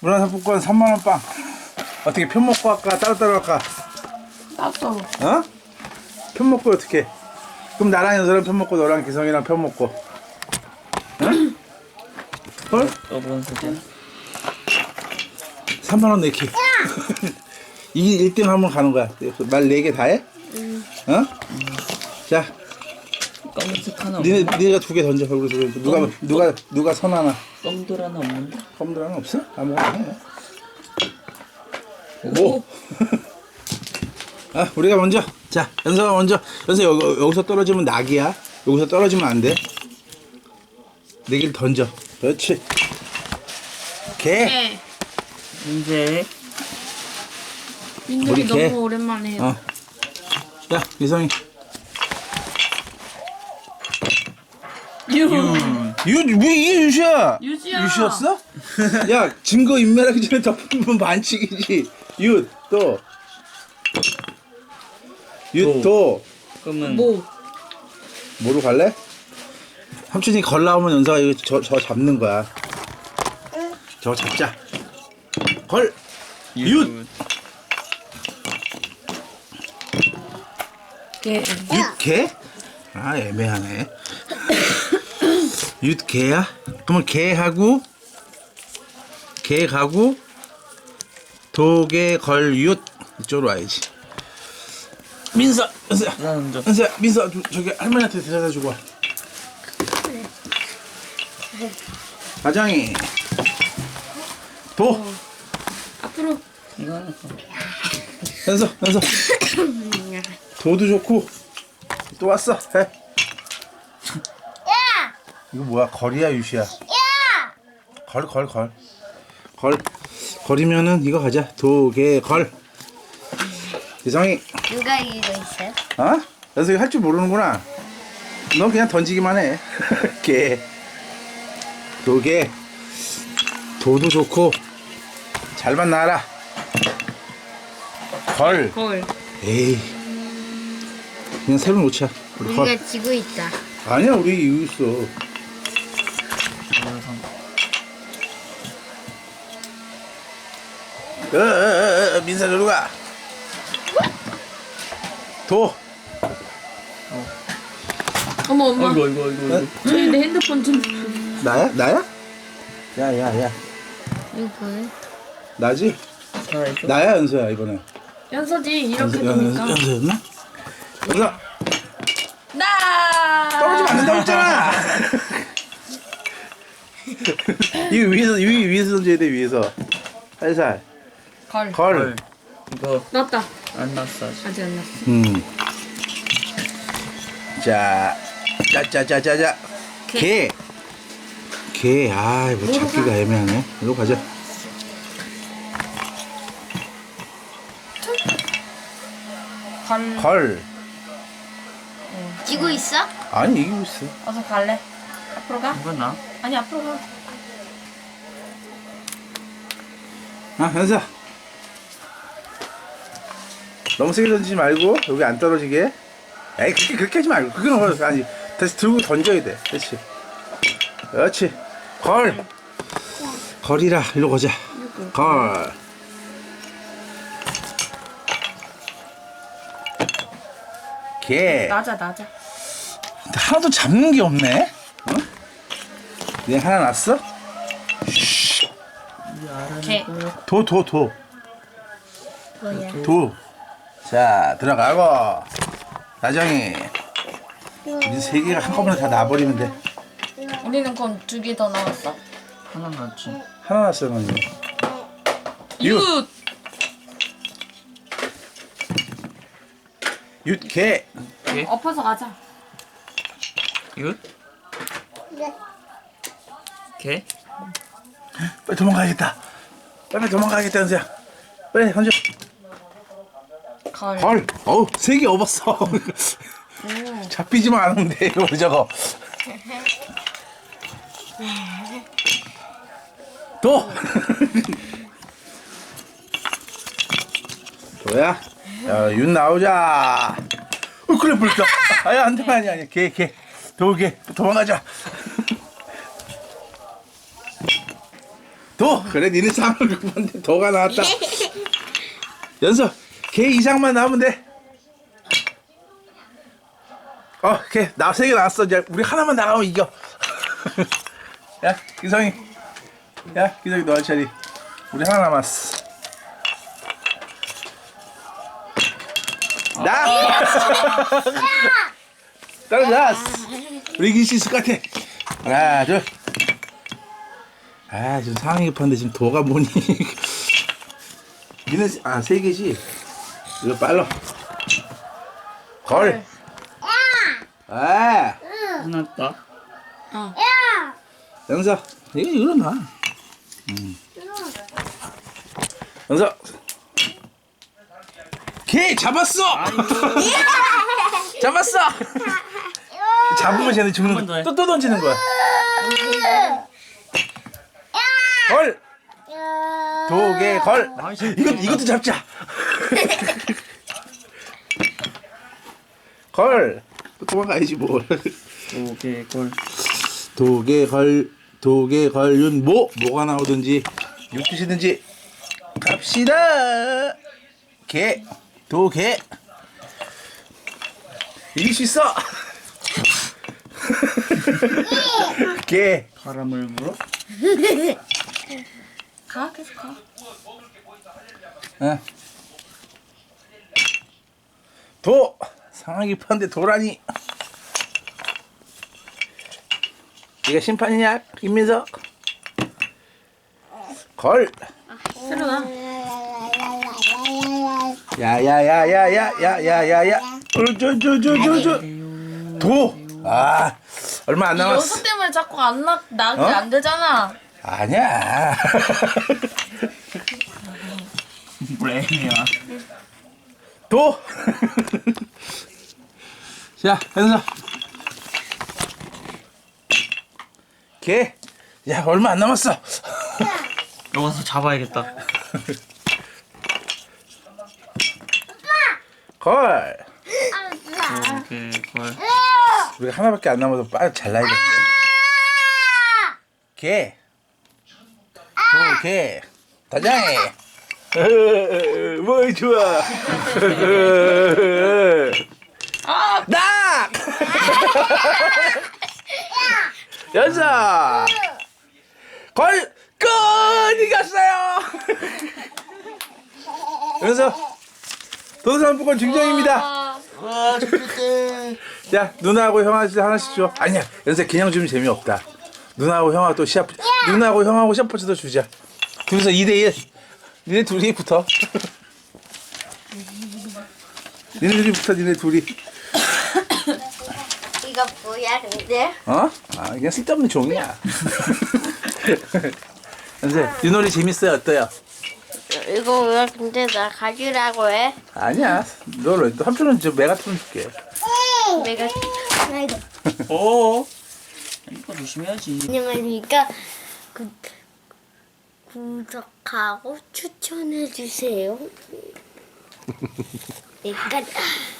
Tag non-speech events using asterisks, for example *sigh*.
문화상품권 3만원 빵. 어떻게 편 먹고 할까? 따로따로 할까? 따서 어? 편 먹고 어떻게? 그럼 나랑 연서랑 편 먹고 너랑 기성이랑 편 먹고. 응? 헐? 소리야? 3만원 내기. *laughs* 이게 1등 하면 가는 거야. 말 4개 다 해? 어? 자, 하나 니네? 니네가 두 개 던져. 얼굴 두 개. 누가, 누가, 누가 선 하나. 껌돌 하나 없는데? 컴들 하나 없어? 아무거나 해. 오. 아, 우리가 먼저. 자, 연서가 먼저. 연서 여기, 여기서 떨어지면 낙이야. 여기서 떨어지면 안 돼. 내기를 던져. 그렇지. 개. 네 이제 우리 개. 너무 오랜만에 해요 어. 야, 이성이. 유 유, 왜 이게 유시야? 유시야. 유시였어? *laughs* 야, 증거 인멸하기 전에 덮으면 반칙이지. 유, 또. 유, 또. 그러면 뭐 뭐로 갈래? 삼촌이 걸 나오면 연서가 이거 저, 저 잡는 거야. 저거 잡자. 걸! 윷! 개. 윷 개? 아, 애매하네. 윷 개야? 그러면 개하고, 개 가고, 도개 걸 윷. 이쪽으로 와야지. 민서! 먼저 연서야, 민서, 저- 저기 할머니한테 데려다 주고 와. 가장이. 도! 앞으로 이거 하나 더 연서, 연서. *coughs* 도도 좋고. 또 왔어. 해. 이거 뭐야? 거리야, 유시야? 걸, 걸, 걸. 걸. 거리면은 이거 가자. 도개 걸. 이성이. 누가 이기고 있어요? 어? 연서 이거 할줄 모르는구나. 넌 그냥 던지기만 해. *laughs* 개. 도개. 도도 좋고. 잘 만 나와라. 걸. 걸 에이. 그냥 새로 놓자. 우리 걸. 우리가 지고 있다. 아니야, 우리 이거 있어. 어, 어, 어, 어, 민사 저리 가. 도. 어머 엄마 이거 이거 이거 이거 저희 내 핸드폰 좀 나야? 나야? 야, 야, 야. 이거 뭐예요? 나지? 나야, 연서야, 이번에. 연서지 이렇게 연서, 되니까 연서였나? 연서. 나 떨어지면 안 된다고 했잖아. *laughs* 이 위에서 위 위에서 던져야 돼 위에서. 살살. 걸 걸. 이거 났다 안 났어 아직 아직 안 났어 음. 자, 짜짜짜짜짜. 개. 개. 아, 뭐 잡기가 애매하네. 이거 가자. 걸 걸. 지고 있어? 아니 이기고 있어. 어서 갈래 앞으로 가 이거 나? 아니 앞으로 가 아, 현사. 너무 세게 던지지 말고 여기 안 떨어지게. 에이 그렇게 그렇게 하지 말고 그거는 뭐, 아니 다시 들고 던져야 돼. 그렇지. 그렇지. 걸. 걸이라 일로 가자. 걸. 개. 낮아 낮아 근데 하나도 잡는 게 없네. 어? 얘 하나 났어? 개 도, 도, 도. 뭐야? 도. 자, 들어가고. 나정이. 이제 세 개가 한꺼번에 다 나버리면 돼. 우리는 그럼 두 개 더 나왔어 하나 났지 하나 났어요, 먼저. 유. 윷 윷개. 개? 엎어서 가자 이거? 개? 빨리 도망가야겠다. 빨리 도망가야겠다, 연수야. 빨리 던져. 걸 걸. 어우, 세개 업었어. *laughs* 잡히지만 돼, 이거 저거. 도. 도야. *laughs* 야, 윤 나오자. 어, 그래, 불다. 아야, 안 돼, 아니, 아니. 개, 개. 도, 개. 도망가자. 도 그래 니네 상을 그건데 도가 나왔다 *laughs* 연서 개 이상만 나오면 돼 어, 걔, 나 세 개 나왔어. 이제 우리 하나만 나가면 이겨. *laughs* 야, 기성이. 야, 기성이 너할 차례. 우리 하나 남았어. 나! *laughs* 떨어졌어. 우리 이길 수 있을 것 같아. 하나, 둘. 아, 지금 상황이 급한데 지금 도가 뭐니? *laughs* 니는, 아, 세 개지? 이거 빨라. 걸. 아, 끝났다. 영서, 이거 일어나. 음. 영서. 개 잡았어. *laughs* 잡았어. 잡으면 쟤는 죽는 한번더 거야. 해. 또, 또 던지는 거야. 걸. 도개 걸. 이것 이것도 잡자. *laughs* 걸. 또 도망가야지 뭘. 오케이 골. 도개 걸 도개 걸윤 모 뭐가 나오든지 육두시든지 갑시다. 개 도개 이길 수 있어. *laughs* 개 바람을 불어. 가 계속 가. 어. 도 상황이 급한데 도라니. 네가 심판이냐? 김민석 걸. 세로나. 야야야야야야야야야. 저저저저저. 도아 얼마 안 남았어 때문에 자꾸 안 나, 나게 어? 안 되잖아. 아니야. 브레이야. 도 자, 현서. 개. 야, 얼마 안 남았어. 여기서 잡아야겠다. 걸. 오케이 골. 우리가 하나밖에 안 남아서 빨리 잘라야겠네. 개. 도, 개. 다장해. 뭐 좋아. *laughs* 아, 낙! 연서! 걸! 끝! 이겼어요! 연서! 도서산부권 증정입니다. 아, 야, *laughs* 누나하고 형아한테 하나씩 줘. 아니야, 연서 그냥 주면 재미없다. 누나하고 형하고 또 시합, 누나하고 형하고 시합 포츠도 주자. 둘이서 2대1. *laughs* 니네 둘이 붙어. 니네 둘이 붙어, 니네 둘이. 이거 뭐야 근데? 어? 아 그냥 쓸데없는 종이야. *laughs* 선생 유놀이 재밌어요 어때요? 이거 왜 근데 나 가지라고 해? 아니야. 너는 너 한편은 저 메가톤 줄게. 내가 아이고 오. 이거 조심해야지. 안녕하십니까 구, 구독하고 추천해 주세요. 여기까지 *laughs*